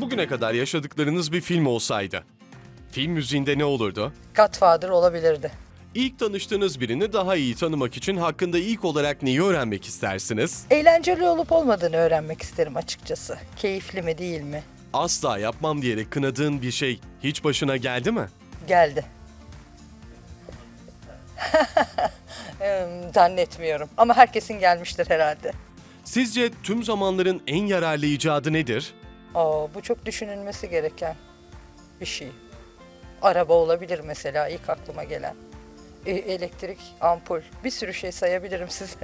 bugüne kadar yaşadıklarınız bir film olsaydı, film müziğinde ne olurdu? Godfather olabilirdi. İlk tanıştığınız birini daha iyi tanımak için hakkında ilk olarak neyi öğrenmek istersiniz? Eğlenceli olup olmadığını öğrenmek isterim açıkçası. Keyifli mi değil mi? Asla yapmam diyerek kınadığın bir şey hiç başına geldi mi? Geldi. Hmm, Zannetmiyorum ama herkesin gelmiştir herhalde. Sizce tüm zamanların en yararlı icadı nedir? Aa, bu çok düşünülmesi gereken bir şey. Araba olabilir mesela ilk aklıma gelen. E, elektrik, ampul, bir sürü şey sayabilirim size.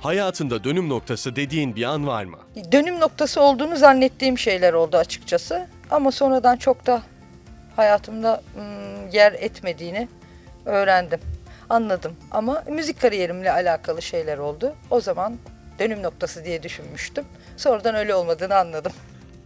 Hayatında dönüm noktası dediğin bir an var mı? Dönüm noktası olduğunu zannettiğim şeyler oldu açıkçası. Ama sonradan çok da hayatımda hmm, yer etmediğini öğrendim. Anladım ama müzik kariyerimle alakalı şeyler oldu. O zaman dönüm noktası diye düşünmüştüm. Sonradan öyle olmadığını anladım.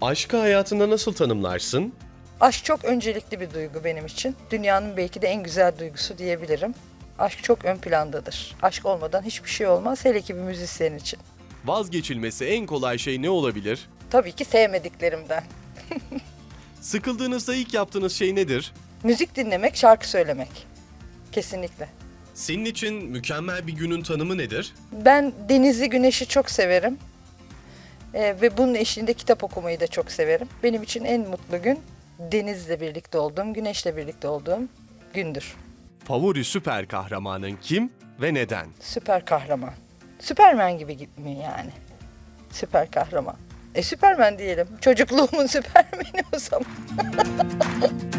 Aşkı hayatında nasıl tanımlarsın? Aşk çok öncelikli bir duygu benim için. Dünyanın belki de en güzel duygusu diyebilirim. Aşk çok ön plandadır. Aşk olmadan hiçbir şey olmaz hele ki bir müzisyen için. Vazgeçilmesi en kolay şey ne olabilir? Tabii ki sevmediklerimden. Sıkıldığınızda ilk yaptığınız şey nedir? Müzik dinlemek, şarkı söylemek. Kesinlikle. Senin için mükemmel bir günün tanımı nedir? Ben denizi, güneşi çok severim. Ee, ve bunun eşliğinde kitap okumayı da çok severim. Benim için en mutlu gün denizle birlikte olduğum, güneşle birlikte olduğum gündür. Favori süper kahramanın kim ve neden? Süper kahraman. Süpermen gibi mi yani? Süper kahraman. E Süpermen diyelim. Çocukluğumun Süpermeni o zaman.